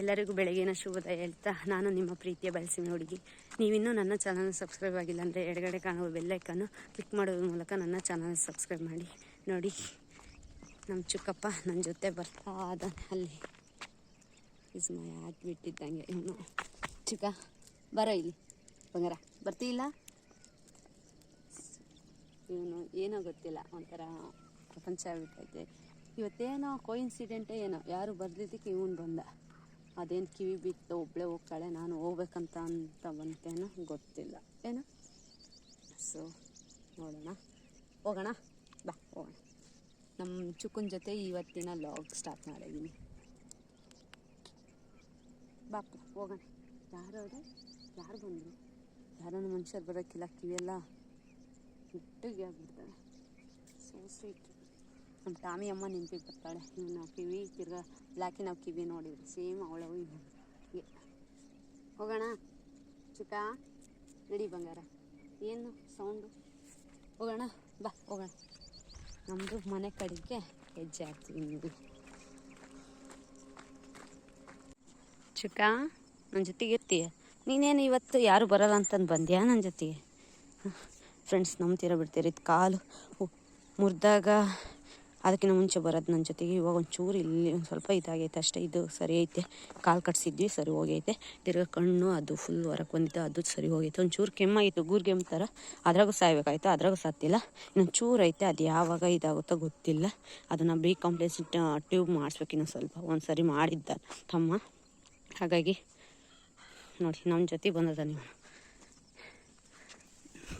ಎಲ್ಲರಿಗೂ ಬೆಳಗಿನ ಶುಭೋದಯ ಹೇಳ್ತಾ ನಾನು ನಿಮ್ಮ ಪ್ರೀತಿಯ ಬಯಸಿನ ಹುಡುಗಿ. ನೀವಿನ್ನೂ ನನ್ನ ಚಾನಲ್ ಸಬ್ಸ್ಕ್ರೈಬ್ ಆಗಿಲ್ಲ ಅಂದರೆ ಎಡಗಡೆ ಕಾಣುವ ಬೆಲ್ಲೈಕನ್ನು ಕ್ಲಿಕ್ ಮಾಡೋದ್ರ ಮೂಲಕ ನನ್ನ ಚಾನಲ್ ಸಬ್ಸ್ಕ್ರೈಬ್ ಮಾಡಿ. ನೋಡಿ ನಮ್ಮ ಚಿಕ್ಕಪ್ಪ ನನ್ನ ಜೊತೆ ಬರ್ತಾ ಅದ ಅಲ್ಲಿ. ವಿಸ್ಮಯ ಹಾಕ್ಬಿಟ್ಟಿದ್ದಂಗೆ ಇವನು. ಚಿಕ್ಕ, ಬರೋ ಇಲ್ಲಿ. ಬಂಗಾರ ಬರ್ತೀಯಿಲ್ಲ ಇವನು ಏನೋ ಗೊತ್ತಿಲ್ಲ, ಒಂಥರ ಪ್ರಪಂಚ ಆಗ್ಬಿಟ್ಟೈತೆ. ಇವತ್ತೇನೋ ಕೋಇನ್ಸಿಡೆಂಟೇ ಏನೋ, ಯಾರು ಬರ್ದಿದ್ದಕ್ಕೆ ಇವನು ಬಂದ. ಅದೇನು ಕಿವಿ ಬಿತ್ತು ಒಬ್ಬಳೇ ಹೋಗ್ತಾಳೆ, ನಾನು ಹೋಗ್ಬೇಕಂತ ಅಂತ ಬಂತೇನೋ ಗೊತ್ತಿಲ್ಲ. ಏನು? ಸೊ ನೋಡೋಣ. ಹೋಗೋಣ? ಬಾ, ಹೋಗೋಣ. ನಮ್ಮ ಚುಕ್ಕನ ಜೊತೆ ಇವತ್ತಿನ ಲಾಗ್ ಸ್ಟಾರ್ಟ್ ಮಾಡಿದ್ದೀನಿ ಬಾಪ ಹೋಗೋಣ. ಯಾರು ಅವರು? ಯಾರು ಬಂದರು? ಯಾರೋ ಮನುಷ್ಯರು ಬರೋಕ್ಕಿಲ್ಲ, ಕಿವಿಯೆಲ್ಲ ಇಟ್ಟಿಗೆ ಆಗ್ಬಿಡ್ತಾರೆ ಸೊ ಸ್ವೀಟ್ ನಮ್ಮ ಟಾಮಿ ಅಮ್ಮ ನೆನಪಿಗೆ ಬರ್ತಾಳೆ. ನಾವು ಕಿವಿ, ತಿರ್ಗಾ ಬ್ಲ್ಯಾಕಿ ನಾವು ಕಿವಿ ನೋಡಿದ್ವಿ. ಸೇಮ್ ಅವಳವು ಹೋಗೋಣ. ಚಿಕ್ಕ, ನಡಿ ಬಂಗಾರ. ಏನು ಸೌಂಡು ಹೋಗೋಣ. ಬಾ, ಹೋಗೋಣ. ನಮ್ಮದು ಮನೆ ಕಡೆಗೆ ಹೆಜ್ಜೆ ಹಾಕ್ತೀವಿ ನೀವು. ಚಿಕ್ಕ ನನ್ನ ಜೊತೆಗೆ ಇರ್ತೀಯ? ನೀನೇನು ಇವತ್ತು ಯಾರು ಬರಲ್ಲ ಅಂತಂದು ಬಂದ್ಯಾ ನನ್ನ ಜೊತೆಗೆ? ಫ್ರೆಂಡ್ಸ್ ನಂಬ್ತೀರ ಬಿಡ್ತೀರಿ. ಕಾಲು ಮುರಿದಾಗ ಅದಕ್ಕಿಂತ ಮುಂಚೆ ಬರೋದು ನನ್ನ ಜೊತೆಗೆ. ಇವಾಗ ಒಂಚೂರು ಇಲ್ಲಿ ಒಂದು ಸ್ವಲ್ಪ ಇದಾಗೈತೆ ಅಷ್ಟೇ. ಇದು ಸರಿ ಐತೆ. ಕಾಲು ಕಟ್ಸಿದ್ವಿ, ಸರಿ ಹೋಗೈತೆ. ತಿರ್ಗ ಕಣ್ಣು ಅದು ಫುಲ್ ಹೊರಕ್ಕೆ ಬಂದಿತ್ತು, ಅದು ಸರಿ ಹೋಗೈತೆ. ಒಂಚೂರು ಕೆಮ್ಮಾಗಿತ್ತು ಗೂರ್ಗೆಮ್ ಥರ. ಅದ್ರಾಗೂ ಸಾಯ್ಬೇಕಾಯ್ತು, ಅದ್ರಾಗೂ ಸತ್ತಿಲ್ಲ ಇನ್ನೊಂದು ಚೂರು ಐತೆ, ಅದು ಯಾವಾಗ ಇದಾಗುತ್ತೋ ಗೊತ್ತಿಲ್ಲ. ಅದನ್ನು ಬಿ ಕಾಂಪ್ಲೆಕ್ಸ್ ಟ್ಯೂಬ್ ಮಾಡಿಸ್ಬೇಕು ಇನ್ನೊಂದು ಸ್ವಲ್ಪ. ಒಂದು ಸರಿ ಮಾಡಿದ್ದ ತಮ್ಮ. ಹಾಗಾಗಿ ನೋಡಿ ನಮ್ಮ ಜೊತೆ ಬಂದದ ನೀವು.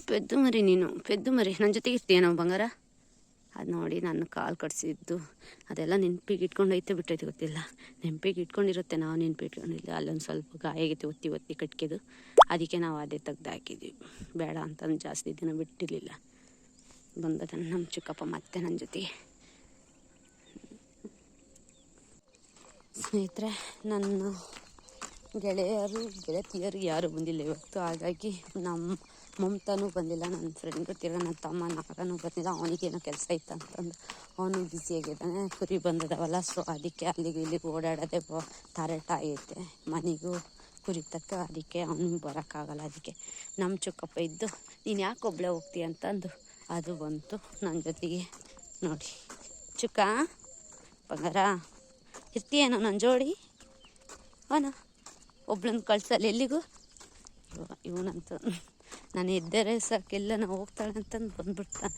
ಪೆದ್ದು ಮರಿ ನೀನು. ಪೆದ್ದು ಮರಿ ನನ್ನ ಜೊತೆಗೆ ಇರ್ತೀಯ ನಾವು ಬಂಗಾರ? ಅದು ನೋಡಿ ನನ್ನ ಕಾಲು ಕಟ್ಸಿದ್ದು. ಅದೆಲ್ಲ ನೆನಪಿಗೆ ಇಟ್ಕೊಂಡು ಐತೆ ಬಿಟ್ಟೈತೆ ಗೊತ್ತಿಲ್ಲ. ನೆನಪಿಗೆ ಇಟ್ಕೊಂಡಿರುತ್ತೆ, ನಾವು ನೆನ್ಪಿಗೆ ಇಟ್ಕೊಂಡಿಲ್ಲ. ಅಲ್ಲೊಂದು ಸ್ವಲ್ಪ ಗಾಯ ಆಗೈತೆ ಒತ್ತಿ ಒತ್ತಿ ಕಟ್ಕಿದ್ದು. ಅದಕ್ಕೆ ನಾವು ಅದೇ ತೆಗ್ದು ಹಾಕಿದ್ವಿ. ಬೇಡ ಅಂತಂದು ಜಾಸ್ತಿ ದಿನ ಬಿಟ್ಟಿರಲಿಲ್ಲ. ಬಂದದ ನಮ್ಮ ಚಿಕ್ಕಪ್ಪ ಮತ್ತೆ ನನ್ನ ಜೊತೆಗೆ ಸ್ನೇಹಿತರೆ, ನನ್ನ ಗೆಳೆಯರು, ಗೆಳತಿಯರು ಯಾರು ಬಂದಿಲ್ಲ ಇವತ್ತು. ಹಾಗಾಗಿ ನಮ್ಮ ಮಮತಾನೂ ಬಂದಿಲ್ಲ. ನನ್ನ ಫ್ರೆಂಡು ತಿರ್ಗ ನನ್ನ ತಮ್ಮ ನಾಗನೂ ಬಂದಿಲ್ಲ. ಅವನಿಗೇನೋ ಕೆಲಸ ಇತ್ತು ಅಂತಂದು. ಅವನು ಬ್ಯುಸಿಯಾಗಿದ್ದಾನೆ ಕುರಿ ಬಂದದವಲ್ಲ ಸೊ ಅದಕ್ಕೆ ಅಲ್ಲಿಗೆ ಇಲ್ಲಿಗೆ ಓಡಾಡೋದೇ ಬ, ತಾರೆಟ ಐತೆ ಮನೆಗೂ ಕುರಿ ತಕ್ಕ, ಅದಕ್ಕೆ ಅವನು ಬರೋಕ್ಕಾಗಲ್ಲ. ಅದಕ್ಕೆ ನಮ್ಮ ಚಿಕ್ಕಪ್ಪ ಇದ್ದು, ನೀನು ಯಾಕೆ ಒಬ್ಬಳೆ ಹೋಗ್ತೀಯ ಅಂತಂದು. ಅದು ಬಂತು ನನ್ನ ಜೊತೆಗೆ. ನೋಡಿ. ಚುಕ್ಕ, ಬಂಗಾರ ಇರ್ತೀಯೇನೋ ನನ್ನ ಜೋಡಿ? ಅವನ? ಒಬ್ಳನ್ನ ಕಳ್ಸಲ್ಲ ಎಲ್ಲಿಗೂ? ಇವನಂತ. ನಾನು ಎದ್ದರೆ ಸಾಕೆಲ್ಲ ನಾವು ಹೋಗ್ತಾಳೆ ಅಂತಂದು ಬಂದ್ಬಿಡ್ತಾನೆ.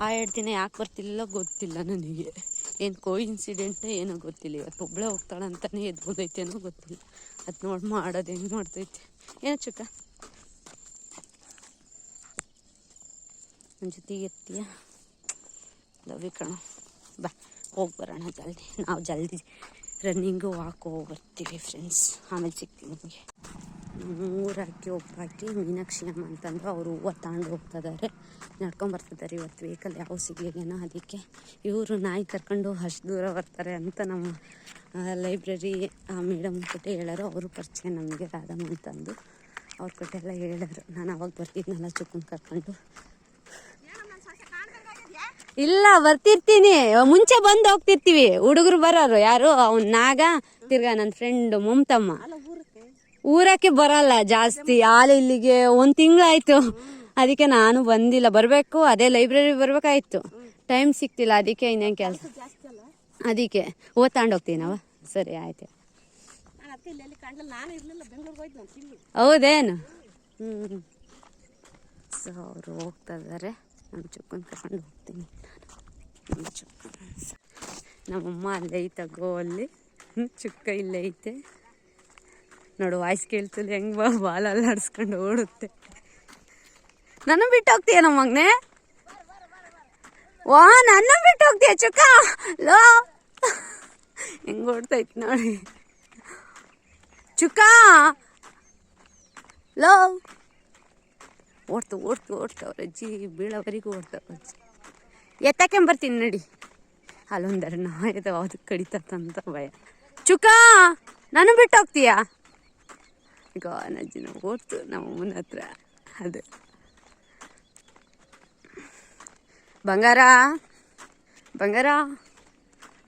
ಆ ಎರಡು ದಿನ ಯಾಕೆ ಬರ್ತಿಲ್ಲ ಗೊತ್ತಿಲ್ಲ ನನಗೆ. ಏನು ಕೋ ಇನ್ಸಿಡೆಂಟ್ ಏನೋ ಗೊತ್ತಿಲ್ಲ. ಇವತ್ತು ಒಬ್ಬಳೇ ಹೋಗ್ತಾಳೆ ಅಂತಲೇ ಎದ್ದು ಬಂದೈತೇನೋ ಗೊತ್ತಿಲ್ಲ. ಅದು ನೋಡಿ ಮಾಡೋದು ಹೆಂಗೆ ಮಾಡ್ತೈತೆ. ಏನೋ ಚುಕ್ಕ ನನ್ನ ಜೊತೆಗೆ ಇರ್ತೀಯ ಲವಿ ಕಣ. ಬಾ, ಹೋಗಿ ಬರೋಣ ಜಲ್ದಿ. ನಾವು ಜಲ್ದಿ ರನ್ನಿಂಗು ವಾಕ್ ಹೋಗಿ ಬರ್ತೀವಿ ಫ್ರೆಂಡ್ಸ್ ಆಮೇಲೆ ಸಿಗ್ತೀವಿ ನಿಮಗೆ. ಮೂರಾಕಿ ಒಬ್ಬಾಕಿ ಮೀನಾಕ್ಷಿ ಅಮ್ಮ ಅಂತಂದ್ರೆ ಅವರು ಹೂವು ತಗೊಂಡು ಹೋಗ್ತಿದ್ದಾರೆ ನಡ್ಕೊಂಬರ್ತಿದ್ದಾರೆ ಇವತ್ತು ವೆಹಿಕಲ್ ಯಾವ ಸಿಗ್ಲಿಗೇನೋ ಅದಕ್ಕೆ. ಇವರು ನಾಯಿ ಕರ್ಕೊಂಡು ಅಷ್ಟು ದೂರ ಬರ್ತಾರೆ ಅಂತ ನಮ್ಮ ಲೈಬ್ರರಿ ಆ ಮೇಡಮ್ ಕೊಟ್ಟೆ ಹೇಳೋರು. ಅವರು ಪರಿಚಯ ನಮಗೆ ರಾಧಮ್ಮ ಅಂತಂದು. ಅವ್ರ ಕಟ್ಟೆಲ್ಲ ಹೇಳೋರು. ನಾನು ಅವಾಗ ಬರ್ತಿದ್ನಲ್ಲ ಚುಕ್ಕನ್ ಕರ್ಕೊಂಡು. ಇಲ್ಲ, ಬರ್ತಿರ್ತೀನಿ. ಮುಂಚೆ ಬಂದು ಹೋಗ್ತಿರ್ತೀವಿ. ಹುಡುಗರು ಬರೋರು ಯಾರು? ಅವ್ನ ನಾಗ, ತಿರ್ಗಾ ನನ್ನ ಫ್ರೆಂಡ್ ಮಮತಮ್ಮ. ಊರಕ್ಕೆ ಬರಲ್ಲ, ಜಾಸ್ತಿ ಹಾಲು ಇಲ್ಲಿಗೆ ಒಂದು ತಿಂಗಳಾಯ್ತು. ಅದಕ್ಕೆ ನಾನು ಬಂದಿಲ್ಲ, ಬರಬೇಕು, ಅದೇ ಲೈಬ್ರರಿ ಬರ್ಬೇಕಾಯ್ತು. ಟೈಮ್ ಸಿಕ್ತಿಲ್ಲ ಅದಕ್ಕೆ ಇನ್ನೇನು ಕೆಲಸ. ಅದಕ್ಕೆ ಹೋಗ್ತೀನಿ ನಾವು ಸರಿ, ಆಯ್ತು. ಹೌದೇನು? ಹ್ಞೂ ಸೊ ಅವರು ಹೋಗ್ತಾ ಇದ್ದಾರೆ ನಮ್ಮ ಚುಕ್ಕನ್ ಕರ್ಕೊಂಡು ಹೋಗ್ತೀನಿ. ನಮ್ಮ ಚುಕ್ಕ. ನಮ್ಮಮ್ಮ ಅಲ್ಲೇ ಐತೆ ಗೋ ಅಲ್ಲಿ ಚುಕ್ಕ ಇಲ್ಲೇ ಐತೆ. ನೋಡು ವಾಯ್ಸ್ ಕೇಳ್ತದೆ ಹೆಂಗೆ ಬಾಲ ಅಲ್ಲಾಡಿಸ್ಕೊಂಡು ಓಡುತ್ತೆ. ನನ್ನ ಬಿಟ್ಟು ಹೋಗ್ತೀಯ ನಮ್ಮ ಮಗನೆ? ವಾ ನನ್ನ ಬಿಟ್ಟು ಹೋಗ್ತೀಯ ಚುಕ್ಕ? ಲೋ. ಹೆಂಗೆ ಓಡ್ತೈತೆ ನೋಡಿ. ಚುಕ್ಕ. ಲೋ. ಓಡ್ತು ಓಡ್ತು ಓಡ್ತಾವ್ರ ಅಜ್ಜಿ ಬೀಳೋವರೆಗೂ ಓಡ್ತಾವ ಅಜ್ಜಿ ಎತ್ತಕ್ಕೆ ಬರ್ತೀನಿ ನಡಿ. ಅಲ್ಲೊಂದರ ನಾಯದ ಅದಕ್ಕೆ ಕಡಿತಂತ ಭಯ. ಚುಕ್ಕ ನಾನು ಬಿಟ್ಟು ಹೋಗ್ತೀಯಾ? ಈಗ ನಾವು ಓಡ್ತು ನಮ್ಮ ಅಮ್ಮನ ಹತ್ರ. ಅದು. ಬಂಗಾರ? ಬಂಗಾರ?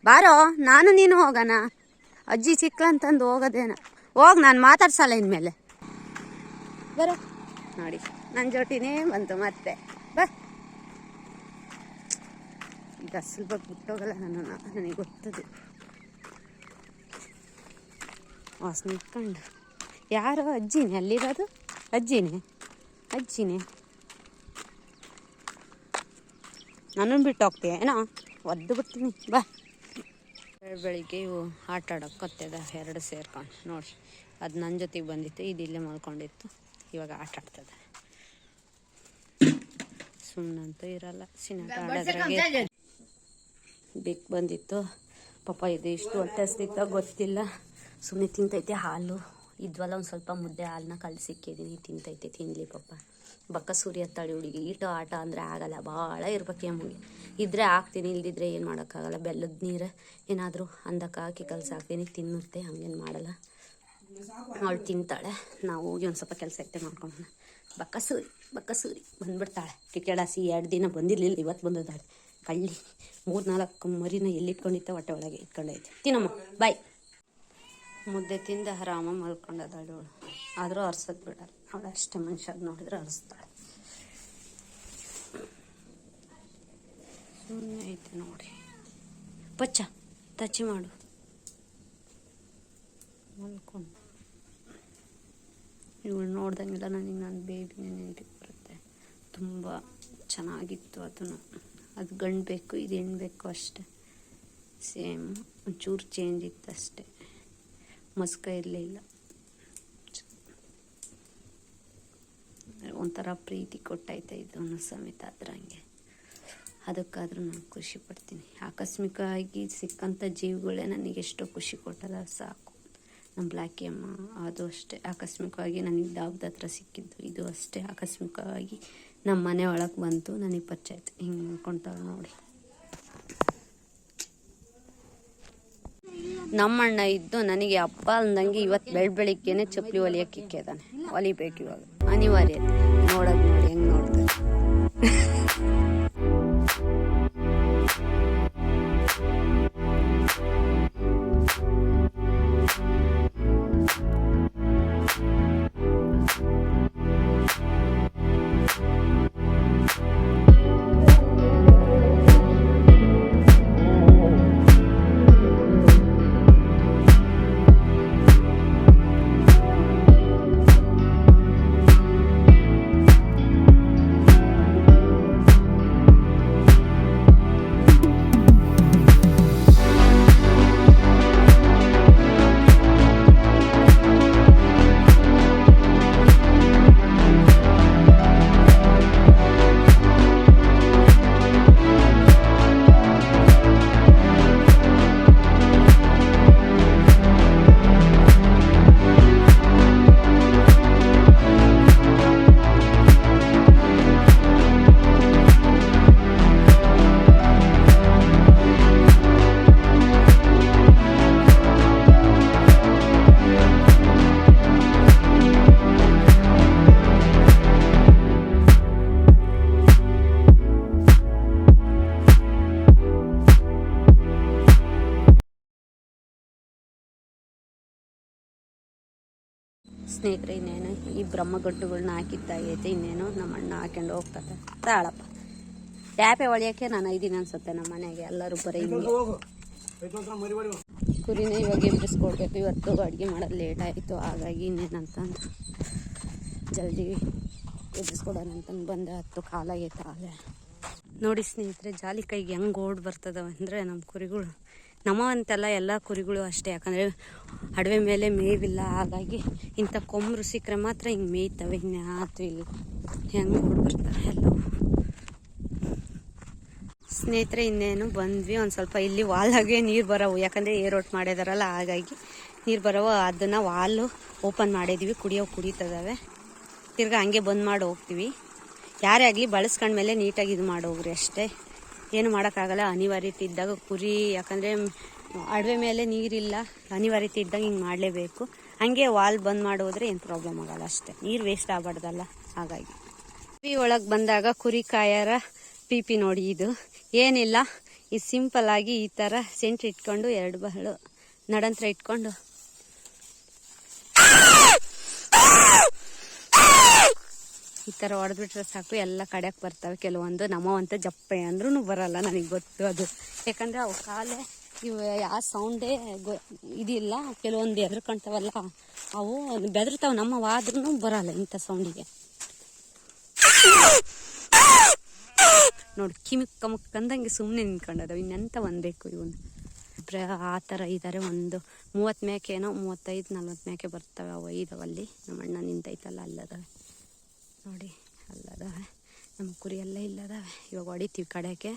ಬಾರೋ, ನಾನು ನೀನು ಹೋಗೋಣ. ಅಜ್ಜಿ ಸಿಕ್ಕ ಅಂತಂದು ಹೋಗೋದೇನ. ಹೋಗಿ, ನಾನು ಮಾತಾಡ್ಸಲ್ಲ ಇನ್ಮೇಲೆ. ಬರೋ. ನೋಡಿ ನನ್ನ ಜೊತೆನೇ ಬಂತು ಮತ್ತೆ. ಬಾ. ಈಗ ಬಗ್ಗೆ ಬಿಟ್ಟೋಗಲ್ಲ ನಾನು, ನನಗೆ ಗೊತ್ತದು. ವಾಸನೆ ಇಟ್ಕೊಂಡು. ಯಾರೋ? ಅಜ್ಜಿನೇ ಅಲ್ಲಿರೋದು? ಅಜ್ಜಿನೇ? ಅಜ್ಜಿನೇ? ನಾನು ಬಿಟ್ಟು ಹೋಗ್ತೀಯ? ಏನೋ? ಒದ್ದು ಬಿಡ್ತೀನಿ. ಬಾ. ಬೆಳ್ ಬೆಳಿಗ್ಗೆ ಇವು ಆಟ ಆಡೋಕೆ ಕತ್ತದ. ಎರಡು ಸೇರ್ಕೊಂಡು ನೋಡಿ ಅದು ನನ್ನ ಜೊತೆಗೆ ಬಂದಿತ್ತು. ಇದು ಇಲ್ಲೇ ಮಲ್ಕೊಂಡಿತ್ತು. ಇವಾಗ ಆಟ ಆಡ್ತದೆ. ಸುಮ್ಮನಂತೂ ಇರಲ್ಲ. ಸಿನಾಟ ಆಡೋದ್ರಾಗೆ ಬಿಕ್ ಬಂದಿತ್ತು. ಪಾಪ ಇದು ಇಷ್ಟು ಹೊಟ್ಟೆ ಹಸ್ತಿತ್ತ ಗೊತ್ತಿಲ್ಲ. ಸುಮ್ಮನೆ ತಿಂತೈತೆ ಹಾಲು. ಇದ್ವಲ್ಲ ಒಂದು ಸ್ವಲ್ಪ ಮುದ್ದೆ ಹಾಲನ್ನ ಕಲಸಿಕ್ಕಿದ್ದೀನಿ ತಿಂತೈತೆ ತಿನ್ನಲಿ ಪಪ್ಪ. ಬಕ್ಕ ಸೂರ್ಯ ತಳಿ ಹುಡುಗಿ ಈಟು ಆಟ ಅಂದರೆ ಆಗಲ್ಲ ಭಾಳ ಇರ್ಬೇಕು ಎಮ್ಮಗೆ ಇದ್ದರೆ ಹಾಕ್ತೀನಿ, ಇಲ್ದಿದ್ರೆ ಏನು ಮಾಡೋಕ್ಕಾಗಲ್ಲ. ಬೆಲ್ಲದ ನೀರು ಏನಾದರೂ ಅಂದಕ್ಕೆ ಹಾಕಿ ಕಲಸಾಕ್ತೀನಿ ತಿನ್ನುತ್ತೆ, ಹಂಗೇನು ಮಾಡಲ್ಲ. ಅವಳು ತಿಂತಾಳೆ, ನಾವು ಹೋಗಿ ಒಂದು ಸ್ವಲ್ಪ ಕೆಲಸ ಐತೆ ಮಾಡ್ಕೊಂಡು ಬಕ್ಕ ಸೂರಿ ಬಕ್ಕ ಸೂರಿ, ಬಂದ್ಬಿಡ್ತಾಳೆ. ಕಿಕೆಡಾಸಿ ಎರಡು ದಿನ ಬಂದಿರಲಿಲ್ಲ ಇವತ್ತು ಬಂದಿದ್ದಾಳೆ. ಕಳ್ಳಿ ಮೂರು ನಾಲ್ಕು ಮರಿನ ಎಲ್ಲಿ ಇಟ್ಕೊಂಡಿತ್ತ ಹೊಟ್ಟೆ ಒಳಗೆ ಇಟ್ಕೊಂಡೈತೆ. ತಿನ್ನಮ್ಮ, ಬಾಯ್. ಮುದ್ದೆ ತಿಂದ ಆರಾಮ ಮಲ್ಕೊಂಡದಾಳು ಇವಳು ಆದರೂ ಅರ್ಸೋದು ಬಿಡಲ್ಲ. ಅವಳು ಅಷ್ಟೇ ಮನುಷ್ಯಾಗ ನೋಡಿದ್ರೆ ಅರ್ಸ್ತಾಳೆ. ಸುಮ್ಮನೆ ಐತೆ ನೋಡಿ. ಪಚ್ಚ, ತಚ್ಚಿ ಮಾಡು. ಮಲ್ಕೊಂಡು. ಇವಳು ನೋಡ್ದಂಗೆಲ್ಲ ನನಗೆ ನನ್ನ ಬೇಬಿನ ನೆನಪಿಗೆ ಬರುತ್ತೆ. ತುಂಬ ಚೆನ್ನಾಗಿತ್ತು ಅದನ್ನು. ಅದು ಗಂಡು ಬೇಕು, ಇದು ಹೆಣ್ಣು ಬೇಕು ಅಷ್ಟೆ. ಸೇಮ್, ಒಂಚೂರು ಚೇಂಜ್ ಇತ್ತು ಅಷ್ಟೆ ಮಸ್ಕ ಇರಲಿಲ್ಲ. ಒಂಥರ ಪ್ರೀತಿ ಕೊಟ್ಟೈತೆ ಇದನ್ನು ಸಮೇತ ಅದ್ರಂಗೆ. ಅದಕ್ಕಾದರೂ ನಾನು ಖುಷಿ ಪಡ್ತೀನಿ. ಆಕಸ್ಮಿಕವಾಗಿ ಸಿಕ್ಕಂಥ ಜೀವಿಗಳೇ ನನಗೆ ಎಷ್ಟೋ ಖುಷಿ ಕೊಟ್ಟಲ್ಲ ಸಾಕು. ನಮ್ಮ ಬ್ಲ್ಯಾಕಿ ಅಮ್ಮ ಅದು ಅಷ್ಟೇ. ಆಕಸ್ಮಿಕವಾಗಿ ನನಗೆ ದಾಬ್ದ ಹತ್ರ ಸಿಕ್ಕಿದ್ದು ಇದು ಅಷ್ಟೇ. ಆಕಸ್ಮಿಕವಾಗಿ ನಮ್ಮ ಮನೆ ಒಳಗೆ ಬಂತು ನನಗೆ ಪರಿಚಯ ಆಯ್ತು. ಹಿಂಗೆ ನೋಡ್ಕೊತಾಳೆ ನೋಡಿ. ನಮ್ಮಣ್ಣ ಇದ್ದು ನನಗೆ ಅಪ್ಪ ಅಂದಂಗೆ ಇವತ್ತು ಬೆಳ್ ಬೆಳಿಗ್ಗೆನೆ ಚಪ್ಪಲಿ ಹೊಲಿಯಕ್ಕೆ ಇಕ್ಕಿದಾನೆ ಹೊಲಿಬೇಕು ಇವಾಗ ಅನಿವಾರ್ಯ. ನೋಡೋದು ನೋಡಿ, ಹೆಂಗೆ ನೋಡ್ತಾರೆ. ಸ್ನೇಹಿತರೆ, ಇನ್ನೇನು? ಈ ಬ್ರಹ್ಮಗಂಟುಗಳನ್ನ ಹಾಕಿದ್ದಾಗೈತೆ ಇನ್ನೇನು? ನಮ್ಮ ಅಣ್ಣ ಹಾಕೊಂಡು ಹೋಗ್ತಾರೆ ತಾಳಪ್ಪ. ಟ್ಯಾಪೆ ಹೊಳಿಯೋಕ್ಕೆ ನಾನು ಐದಿನ ಅನ್ಸುತ್ತೆ ನಮ್ಮ ಮನೆಗೆ, ಎಲ್ಲರೂ ಬರೀ ಕುರಿನ ಇವಾಗ ಎಬ್ಬಿಸ್ಕೊಡ್ಬೇಕು ಇವತ್ತು ಅಡುಗೆ ಮಾಡೋದು ಲೇಟ್ ಆಯಿತು, ಹಾಗಾಗಿ ಇನ್ನೇನಂತಂದು ಜಲ್ದಿ ಎಬ್ಬಿಸ್ಕೊಡೋಣ ಅಂತಂದು ಬಂದೆ. ಹತ್ತು ಕಾಲಾಗೈತೆ ಆಗಲೇ ನೋಡಿ ಸ್ನೇಹಿತರೆ, ಜಾಲಿ ಕೈಗೆ ಹೆಂಗೆ ಓಡ್ ಬರ್ತದವ ಅಂದರೆ ನಮ್ಮ ಕುರಿಗಳು. ನಮ್ಮವಂತೆಲ್ಲ ಎಲ್ಲ ಕುರಿಗಳು ಅಷ್ಟೇ. ಯಾಕಂದರೆ ಅಡವೆ ಮೇಲೆ ಮೇವಿಲ್ಲ. ಹಾಗಾಗಿ ಇಂಥ ಕೊಂಬರು ಸಿಕ್ಕರೆ ಮಾತ್ರ ಹಿಂಗೆ ಮೇಯ್ತವೆ. ಇನ್ಯಾತು ಇಲ್ಲಿ. ಹೆಂಗೆ ಬರ್ತಾರೆ ಎಲ್ಲ. ಸ್ನೇಹಿತರೆ, ಇನ್ನೇನು ಬಂದ್ವಿ. ಒಂದು ಸ್ವಲ್ಪ ಇಲ್ಲಿ ವಾಲಾಗೆ ನೀರು ಬರೋವು. ಯಾಕಂದರೆ ಏರೋಟ್ ಮಾಡಿದಾರಲ್ಲ, ಹಾಗಾಗಿ ನೀರು ಬರೋವು. ಅದನ್ನು ವಾಲು ಓಪನ್ ಮಾಡಿದ್ವಿ. ಕುಡಿಯೋ ಕುಡಿತದವೆ. ತಿರ್ಗಾ ಹಂಗೆ ಬಂದ್ ಮಾಡಿ ಹೋಗ್ತೀವಿ. ಯಾರೇ ಆಗಲಿ ಬಳಸ್ಕೊಂಡ್ಮೇಲೆ ನೀಟಾಗಿ ಇದು ಮಾಡೋಗ್ರಿ ಅಷ್ಟೇ. ಏನು ಮಾಡೋಕ್ಕಾಗಲ್ಲ, ಅನಿವಾರ್ಯತೆ ಇದ್ದಾಗ ಕುರಿ, ಯಾಕಂದರೆ ಅಡವೆ ಮೇಲೆ ನೀರಿಲ್ಲ, ಅನಿವಾರ್ಯತೆ ಇದ್ದಾಗ ಹಿಂಗೆ ಮಾಡಲೇಬೇಕು. ಹಂಗೆ ವಾಲ್ ಬಂದ್ ಮಾಡೋದ್ರೆ ಏನು ಪ್ರಾಬ್ಲಮ್ ಆಗಲ್ಲ ಅಷ್ಟೇ. ನೀರು ವೇಸ್ಟ್ ಆಗಬಾರ್ದಲ್ಲ, ಹಾಗಾಗಿ. ಕುರಿ ಒಳಗೆ ಬಂದಾಗ ಕುರಿ ಕಾಯರ ಪಿ ಪಿ ನೋಡಿ ಇದು. ಏನಿಲ್ಲ ಇದು ಸಿಂಪಲ್ ಆಗಿ ಈ ಥರ ಸೆಂಟ್ ಇಟ್ಕೊಂಡು ಎರಡು ಬಹಳು ನಡಂತ್ರ ಇಟ್ಕೊಂಡು ಈ ಥರ ಹೊಡೆದ್ಬಿಟ್ರೆ ಸಾಕು, ಎಲ್ಲ ಕಡೆಗೆ ಬರ್ತವೆ. ಕೆಲವೊಂದು ನಮ್ಮವಂತ ಜಪ್ಪೆ ಅಂದ್ರೂ ಬರಲ್ಲ ನನಗೆ ಗೊತ್ತು ಅದು. ಯಾಕಂದರೆ ಅವು ಕಾಲೇ ಇವು ಯಾವ ಸೌಂಡೇ ಗೊ, ಇದಿಲ್ಲ. ಕೆಲವೊಂದು ಎದ್ರಕೊಂತವಲ್ಲ ಅವು ಬೆದರ್ತಾವೆ. ನಮ್ಮವಾದ್ರೂ ಬರಲ್ಲ ಇಂಥ ಸೌಂಡಿಗೆ ನೋಡಿ, ಕಿಮಿಕ್ಕ ಮುಕ್ಕಂದಂಗೆ ಸುಮ್ಮನೆ ನಿಂತ್ಕೊಂಡದವು. ಇನ್ನೆಂತ ಒಂದಬೇಕು ಇವನು. ಇಬ್ಬರೇ ಆ ಥರ ಇದ್ದಾರೆ ಒಂದು. ಮೂವತ್ತು ಮೇಕೆನೋ, ಮೂವತ್ತೈದು ನಲ್ವತ್ತು ಮೇಕೆ ಬರ್ತವೆ, ಅವು ಇದಾವಲ್ಲಿ ನಮ್ಮ ಅಣ್ಣ ನಿಂತೈತಲ್ಲ, ಅಲ್ಲದವೆ. ನೋಡಿ ಅಲ್ಲದವೆ ನಮ್ಮ ಕುರಿ ಎಲ್ಲ ಇಲ್ಲದವೆ ಇವಾಗ ಹೊಡಿತೀವಿ ಕಡೆಗೆ.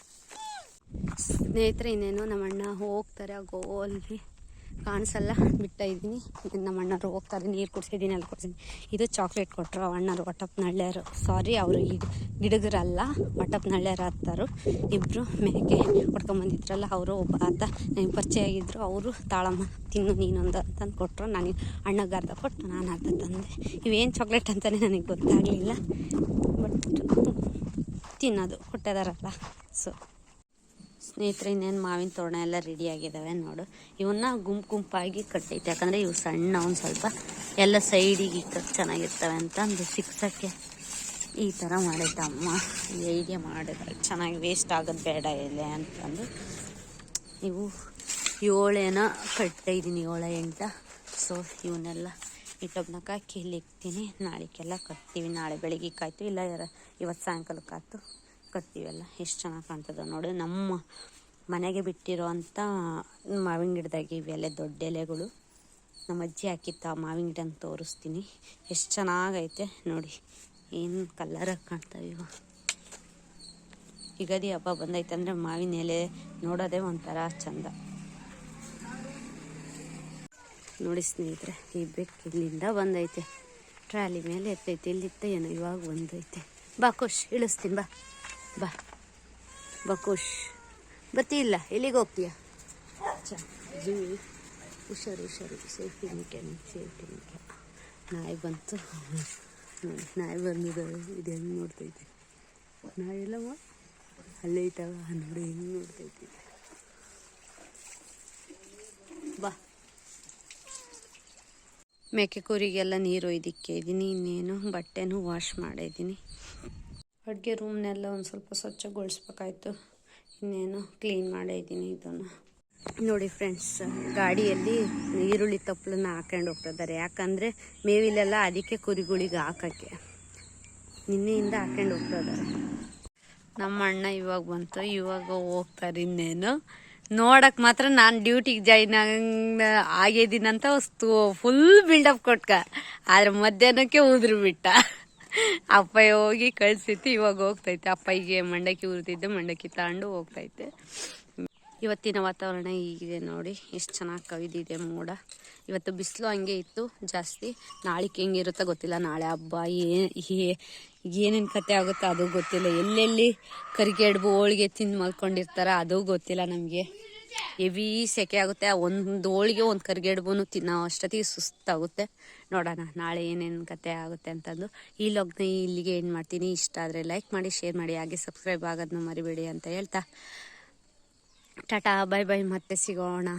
ಸ್ನೇಹಿತರೆ, ಇನ್ನೇನು ನಮ್ಮ ಅಣ್ಣ ಹೋಗ್ತಾರೆ ಆ ಗೋಲ್ಲಿ ಕಾಣಿಸಲ್ಲ, ಬಿಟ್ಟ ಇದ್ದೀನಿ. ನಮ್ಮ ಅಣ್ಣರು ಹೋಗ್ತಾರೆ, ನೀರು ಕುಡಿಸಿದ್ದೀನಿ, ಅಲ್ಲಿ ಕೊಡ್ಸಿದ್ದೀನಿ. ಇದು ಚಾಕ್ಲೇಟ್ ಕೊಟ್ಟರು ಅಣ್ಣರು ಒಟ್ಟಪ್ಪ ಸಾರಿ ಅವರು ಈಗ ಗಿಡಗರಲ್ಲ ಒಟ್ಟಪ್ಪ ನಳ್ಳ್ಯಾರು ಹತ್ತಾರು ಇಬ್ಬರು ಮೇಕೆ ಹೊಡ್ಕೊಂಬಂದಿದ್ರಲ್ಲ ಅವರು ಒಬ್ಬ ಆತ. ನನಗೆ ಪರಿಚಯ ಆಗಿದ್ದರು ಅವರು ತಾಳಮ್ಮ, ತಿನ್ನು ನೀನೊಂದು ಅಂತಂದು ಕೊಟ್ಟರು ನನಗೆ ಅಣ್ಣಗೆ ಅರ್ಧ ಕೊಟ್ಟು ನಾನು ಅರ್ಧ ತಂದೆ. ಇವೇನು ಚಾಕ್ಲೇಟ್ ಅಂತಲೇ ನನಗೆ ಗೊತ್ತಾಗಲಿಲ್ಲ. ಬಟ್ ತಿನ್ನೋದು ಕೊಟ್ಟಿದಾರಲ್ಲ ಸೊ ಸ್ನೇಹಿತರೆ, ಇನ್ನೇನು ಮಾವಿನ ತೋರಣ ಎಲ್ಲ ರೆಡಿ ಆಗಿದ್ದಾವೆ ನೋಡು. ಇವನ್ನ ಗುಂಪು ಗುಂಪಾಗಿ ಕಟ್ಟೈತೆ. ಯಾಕಂದರೆ ಇವು ಸಣ್ಣ, ಒಂದು ಸ್ವಲ್ಪ ಎಲ್ಲ ಸೈಡಿಗೆ ಇಕ್ಕಕ್ಕೆ ಚೆನ್ನಾಗಿರ್ತವೆ ಅಂತ ಅಂದು ಸಿಕ್ಸಕ್ಕೆ ಈ ಥರ ಮಾಡೈತೆ ಅಮ್ಮ ಹೇಗೆ ಮಾಡಿದ್ರೆ ಚೆನ್ನಾಗಿ ವೇಸ್ಟ್ ಆಗೋದು ಬೇಡ ಎಲೆ ಅಂತಂದು ಇವು ಏಳೇನ ಕಟ್ತಾ ಇದ್ದೀನಿ, ಏಳ, ಎಂಟ. ಸೊ ಇವನ್ನೆಲ್ಲ ಇಟ್ಟೊಬ್ನಕ್ಕ ಹಾಕಿ ಇಲ್ಲಿ ಇಕ್ತೀನಿ ನಾಳೆಗೆಲ್ಲ ಕಟ್ತೀವಿ. ನಾಳೆ ಬೆಳಿಗ್ಗೆ ಕಾಯ್ತು ಇಲ್ಲ ಇವತ್ತು ಸಾಯಂಕಾಲಕ್ಕೆ ಆಯ್ತು. ಕಟ್ತೀವಲ್ಲ? ಎಷ್ಟು ಚೆನ್ನಾಗಿ ಕಾಣ್ತದೆ ನೋಡಿ. ನಮ್ಮ ಮನೆಗೆ ಬಿಟ್ಟಿರೋ ಅಂಥ ಮಾವಿನ ಗಿಡದಾಗ ಇವೆಲ್ಲ ದೊಡ್ಡ ಎಲೆಗಳು. ನಮ್ಮ ಅಜ್ಜಿ ಹಾಕಿತ್ತು ಆ ಮಾವಿನ ಗಿಡನ ತೋರಿಸ್ತೀನಿ. ಎಷ್ಟು ಚೆನ್ನಾಗೈತೆ ನೋಡಿ. ಏನು ಕಲ್ಲರಾಗಿ ಕಾಣ್ತಾವೆ ಇವು. ಯುಗಾದಿ ಹಬ್ಬ ಬಂದೈತೆ ಅಂದರೆ ಮಾವಿನ ಎಲೆ ನೋಡೋದೇ ಒಂಥರ ಚಂದ. ನೋಡಿ ಸ್ನೇಹಿತರೆ, ಈ ಬೆಕ್ಕು ಇಲ್ಲಿಂದ ಬಂದೈತೆ. ಟ್ರಾಲಿ ಮೇಲೆ ಎತ್ತೈತೆ. ಇಲ್ಲಿತ್ತ ಏನೋ ಇವಾಗ ಬಂದೈತೆ. ಬಾ ಖುಷ್, ಇಳಿಸ್ತೀನಿ, ಬಾ. ಬಾ. ಬಾ ಖುಷ್. ಬರ್ತಿಲ್ಲ ಎಲ್ಲಿಗೆ ಹೋಗ್ತೀಯ? ಚಾ ಜೂ, ಹುಷಾರು ಹುಷಾರು. ಸೇಫ್ಟಿ ಮಿಕೆ ಸೇಫ್ಟಿ ಮುಖ್ಯ ನಾಯಿ ಬಂತು. ನೋಡಿ ನಾಯಿ ಬಂದಿದ್ದಾವೆ ಇದು ಹೆಂಗೆ ನೋಡ್ತೈತೆ? ನಾಯಿ ಎಲ್ಲಮ್ಮ ಅಲ್ಲೇ ಇದ್ದಾವ. ನೋಡಿ, ಹೆಂಗೆ ನೋಡ್ತೈತಿ. ಬಾ. ಮೇಕೆ ಕೂರಿಗೆಲ್ಲ ನೀರು ಒಯ್ದಿಕ್ಕೆ ಇದ್ದೀನಿ ಇನ್ನೇನು? ಬಟ್ಟೆನೂ ವಾಶ್ ಮಾಡಿದ್ದೀನಿ ಅಡುಗೆ ರೂಮ್ನೆಲ್ಲ ಒಂದು ಸ್ವಲ್ಪ ಸ್ವಚ್ಛಗೊಳಿಸ್ಬೇಕಾಯ್ತು. ಇನ್ನೇನು ಕ್ಲೀನ್ ಮಾಡಿದ್ದೀನಿ ಇದನ್ನು. ನೋಡಿ ಫ್ರೆಂಡ್ಸ್, ಗಾಡಿಯಲ್ಲಿ ಈರುಳ್ಳಿ ತಪ್ಪಲನ್ನ ಹಾಕೊಂಡು ಹೋಗ್ತಿದ್ದಾರೆ. ಯಾಕಂದರೆ ಮೇವಿಲೆಲ್ಲ ಅದಕ್ಕೆ ಕುರಿಗಳಿಗೆ ಹಾಕೋಕ್ಕೆ. ನಿನ್ನೆಯಿಂದ ಹಾಕೊಂಡು ಹೋಗ್ತಿದ್ದಾರೆ ನಮ್ಮ ಅಣ್ಣ ಇವಾಗ ಬಂತು. ಇವಾಗ ಹೋಗ್ತಾರೆ ಇನ್ನೇನು. ನೋಡಕ್ಕೆ ಮಾತ್ರ ನಾನು ಡ್ಯೂಟಿಗೆ ಜಾಯ್ನ್ ಆಗಿದ್ದೀನಂತ ಫುಲ್ ಬಿಲ್ಡಪ್ ಕೊಟ್ಕ. ಆದರೆ ಮಧ್ಯಾಹ್ನಕ್ಕೆ ಉದುರು ಬಿಟ್ಟ ಅಪ್ಪ ಹೋಗಿ ಕಳ್ಸಿತ್ತು, ಇವಾಗ ಹೋಗ್ತೈತೆ. ಅಪ್ಪಗೆ ಮಂಡಕ್ಕಿ ಉರಿತಿದ್ದೆ ಮಂಡಕ್ಕಿ ತಗೊಂಡು ಹೋಗ್ತೈತೆ. ಇವತ್ತಿನ ವಾತಾವರಣ ಹೀಗಿದೆ ನೋಡಿ. ಎಷ್ಟು ಚೆನ್ನಾಗಿ ಕವಿದಿದೆ ಮೋಡ. ಇವತ್ತು ಬಿಸಿಲು ಹಂಗೆ ಇತ್ತು, ಜಾಸ್ತಿ. ನಾಳೆಗೆ ಹೆಂಗಿರುತ್ತೋ ಗೊತ್ತಿಲ್ಲ. ನಾಳೆ ಹಬ್ಬ ಏನೇನು ಕತೆ ಆಗುತ್ತೋ ಅದು ಗೊತ್ತಿಲ್ಲ. ಎಲ್ಲೆಲ್ಲಿ ಕರಿಗೆಡ್ಬು ಹೋಳಿಗೆ ತಿಂದು ಮಲ್ಕೊಂಡಿರ್ತಾರ ಅದು ಗೊತ್ತಿಲ್ಲ ನಮಗೆ. ಹೆವಿ ಸೆಕೆ ಆಗುತ್ತೆ. ಒಂದು ಹೋಳಿಗೆ ಒಂದು ಕರಿಗೆಡ್ಬುನು ತಿನ್ನೋ ಅಷ್ಟೊತ್ತಿಗೆ ಸುಸ್ತಾಗುತ್ತೆ. ನೋಡೋಣ, ನಾಳೆ ಏನೇನು ಕತೆ ಆಗುತ್ತೆ ಅಂತಂದು. ಈ ಲಾಗ್ನ ಇಲ್ಲಿಗೆ ಏನು ಮಾಡ್ತೀನಿ. ಇಷ್ಟ ಆದರೆ ಲೈಕ್ ಮಾಡಿ ಶೇರ್ ಮಾಡಿ, ಹಾಗೆ ಸಬ್ಸ್ಕ್ರೈಬ್ ಆಗೋದನ್ನ ಮರಿಬೇಡಿ ಅಂತ ಹೇಳ್ತಾ. ಟಾಟಾ ಬಾಯ್ ಬಾಯ್ ಮತ್ತೆ ಸಿಗೋಣ.